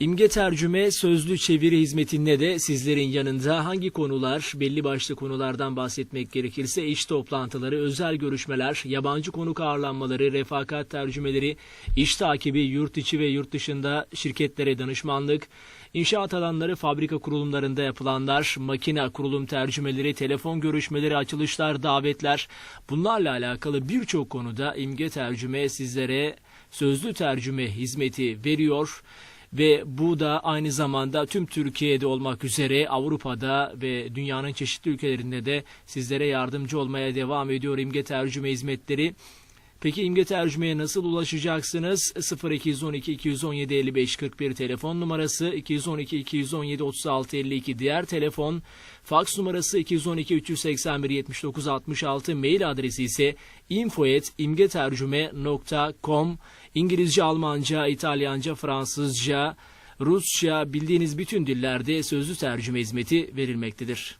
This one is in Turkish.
İmge tercüme sözlü çeviri hizmetinde de sizlerin yanında hangi konular, belli başlı konulardan bahsetmek gerekirse iş toplantıları, özel görüşmeler, yabancı konuk ağırlanmaları, refakat tercümeleri, iş takibi, yurt içi ve yurt dışında şirketlere danışmanlık, inşaat alanları, fabrika kurulumlarında yapılanlar, makine kurulum tercümeleri, telefon görüşmeleri, açılışlar, davetler. Bunlarla alakalı birçok konuda İmge tercüme sizlere sözlü tercüme hizmeti veriyor ve bu da aynı zamanda tüm Türkiye'de olmak üzere Avrupa'da ve dünyanın çeşitli ülkelerinde de sizlere yardımcı olmaya devam ediyor İmge tercüme hizmetleri. Peki İmge tercümeye nasıl ulaşacaksınız? 0212 217 55 41 telefon numarası, 212 217 36 52 diğer telefon, faks numarası 212 381 79 66, mail adresi ise info@imgetercüme.com. İngilizce, Almanca, İtalyanca, Fransızca, Rusça bildiğiniz bütün dillerde sözlü tercüme hizmeti verilmektedir.